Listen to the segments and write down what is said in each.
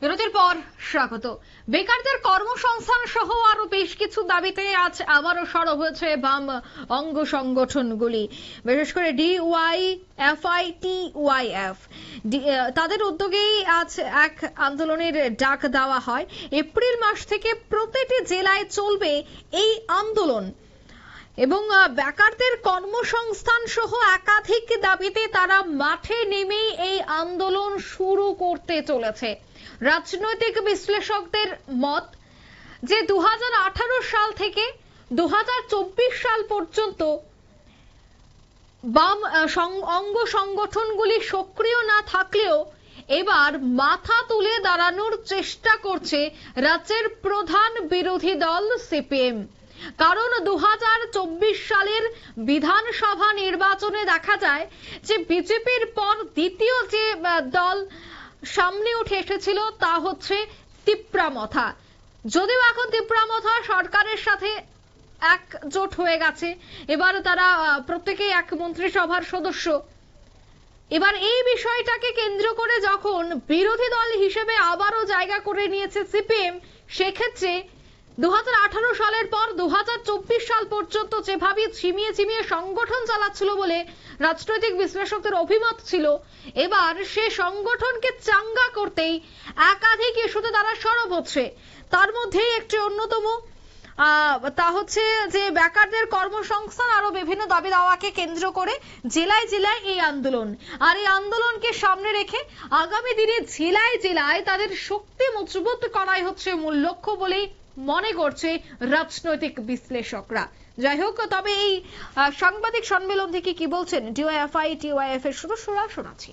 বিরতির পর স্বাগত। বেকারদের কর্মসংস্থান সহ আরও বেশ কিছু দাবিতে আজ আবারও সরব হয়েছে বাম অঙ্গ সংগঠনগুলি। বিশেষ করে ডিওয়াই এফআই টিওয়াইএফ তাদের উদ্যোগেই আজ এক আন্দোলনের ডাক দেওয়া হয়। এপ্রিল মাস থেকে প্রতিটি জেলায় চলবে এই আন্দোলন। এবং বেকারদের কর্মসংস্থান সহ একাধিক দাবিতে তারা মাঠে নেমেই এই আন্দোলন শুরু করতে চলেছে। রাজনৈতিক বিশ্লেষকদের মত যে, দুহাজার আঠারো সাল থেকে দুহাজার চব্বিশ সাল পর্যন্ত বাম অঙ্গ সংগঠনগুলি সক্রিয় না থাকলেও এবার মাথা তুলে দাঁড়ানোর চেষ্টা করছে রাজ্যের প্রধান বিরোধী দল সিপিএম। কারণ দু সালের বিধানসভা নির্বাচনে দেখা যায় যে বিজেপির পর দ্বিতীয় যে দল সামনে উঠে এসেছিল তা হচ্ছে তিপ্রামথা। যদিও এখন তিপ্রামথা সরকারের সাথে একজোট হয়ে গেছে এবার তারা আহ, প্রত্যেকেই এক মন্ত্রিসভার সদস্য। এবার এই বিষয়টাকে কেন্দ্র করে যখন বিরোধী দল হিসেবে আবারও জায়গা করে নিয়েছে সিপিএম সেক্ষেত্রে দু হাজার আঠারো সালের পর দু হাজার চব্বিশ সাল পর্যন্ত যেভাবে ছিমিয়ে ছিমিয়ে সংগঠন চালাচ্ছিল বলে রাজনৈতিক বিশ্লেষকদের অভিমত ছিল, এবার সে সংগঠনকে চাঙ্গা করতেই একাধিক ইস্যুতে তারা সরব হচ্ছে। তার মধ্যেই একটি অন্যতম তা হচ্ছে যে বেকারদের কর্মসংস্থান আরও বিভিন্ন দাবি দাওয়াকে কেন্দ্র করে জেলায় জেলায় এই আন্দোলন। আর এই আন্দোলনকে সামনে রেখে আগামী দিনে জেলায় জেলায় তাদের শক্তি মজবুত করাই হচ্ছে মূল লক্ষ্য বলেই মনে করছে রাজনৈতিক বিশ্লেষকরা। যাই হোক তবে এই সাংবাদিক সম্মেলন থেকে কি বলছেন ডিওয়াইএফআই? টিওয়াইএফ এর সদস্যরা শোনাচ্ছি।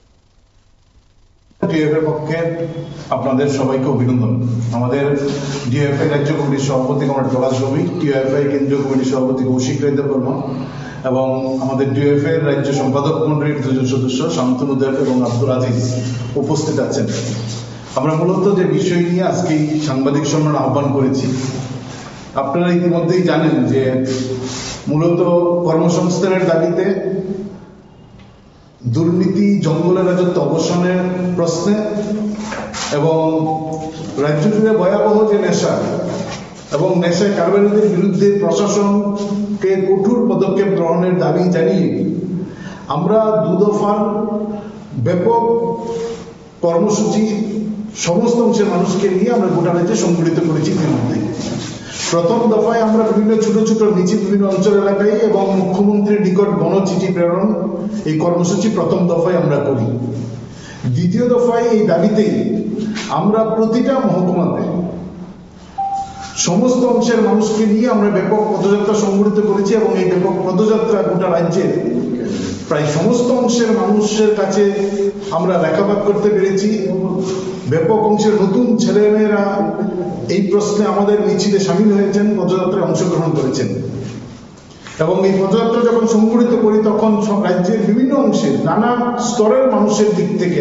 পক্ষে আপনাদের সবাইকে অভিনন্দন। আমাদের ডিএফ রাজ্য কমিটির সভাপতি কেন্দ্রীয় কমিটির সভাপতি কৌশিক এবং আমাদের ডিএফ এর রাজ্য সম্পাদক মন্ডলীর দুজন সদস্য শান্তনু দেব এবং আব্দুল আজিজ উপস্থিত আছেন। আমরা মূলত যে বিষয় নিয়ে আজকে সাংবাদিক সম্মেলন আহ্বান করেছি, আপনারা ইতিমধ্যেই জানেন যে মূলত কর্মসংস্থানের দাবিতে দুর্নীতি, জঙ্গলের রাজত্ব অবসানের প্রশ্নে এবং রাজ্য জুড়ে ভয়াবহ যে নেশা এবং নেশায় কারবারিদের বিরুদ্ধে প্রশাসনকে কঠোর পদক্ষেপ গ্রহণের দাবি জানিয়ে আমরা দু দফার ব্যাপক কর্মসূচি সমস্ত অংশের মানুষকে নিয়ে আমরা গোটা রাজ্যে সংগঠিত করেছি ইতিমধ্যে। প্রথম দফায় আমরা বিভিন্ন ছোট ছোট মিছিল বিভিন্ন অঞ্চল এলাকায় এবং মুখ্যমন্ত্রীর নিকট গণচিঠি প্রেরণ, এই কর্মসূচি প্রথম দফায় আমরা করি। দ্বিতীয় দফায় এই দাবিতেই আমরা প্রতিটা মহকুমাতে সমস্ত অংশের মানুষকে নিয়ে আমরা ব্যাপক পদযাত্রা সংগঠিত করেছি এবং এই ব্যাপক পদযাত্রা গোটা রাজ্যের প্রায় সমস্ত অংশের মানুষের কাছে আমরা লেখাপাত করতে পেরেছি। ব্যাপক অংশের নতুন ছেলেমেয়েরা এই প্রশ্নে আমাদের মিছিলে সামিল হয়েছেন, পদযাত্রায় অংশগ্রহণ করেছেন। এবং এই পদযাত্রা যখন সংগঠিত করি, তখন রাজ্যের বিভিন্ন অংশের নানা স্তরের মানুষের দিক থেকে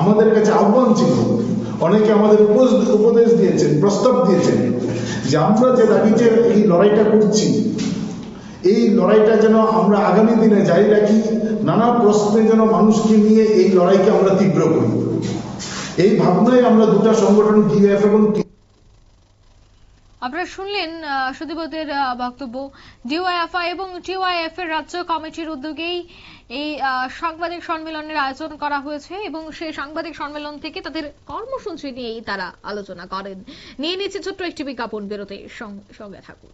আমাদের কাছে আহ্বান ছিল। অনেকে আমাদের উপদেশ দিয়েছেন, প্রস্তাব দিয়েছেন যে আমরা যে দাবিতে এই লড়াইটা করছি, এই লড়াইটা যেন আমরা আগামী দিনে জারি রাখি, নানা প্রশ্নে যেন মানুষকে নিয়ে এই লড়াইকে আমরা তীব্র করি। এই ভাবনায় আমরা দুটা সংগঠন, ডিএফ এবং আপনারা শুনলেন সুদীপদের বক্তব্য। ডিওয়াইএফআই এবং টিওয়াইএফ এর রাজ্য কমিটির উদ্যোগেই এই সাংবাদিক সম্মেলনের আয়োজন করা হয়েছে এবং সেই সাংবাদিক সম্মেলন থেকে তাদের কর্মসূচি নিয়েই তারা আলোচনা করেন। নিয়ে নিচ্ছে ছোট্ট একটি বিজ্ঞাপন বেরোতে সঙ্গে থাকুন।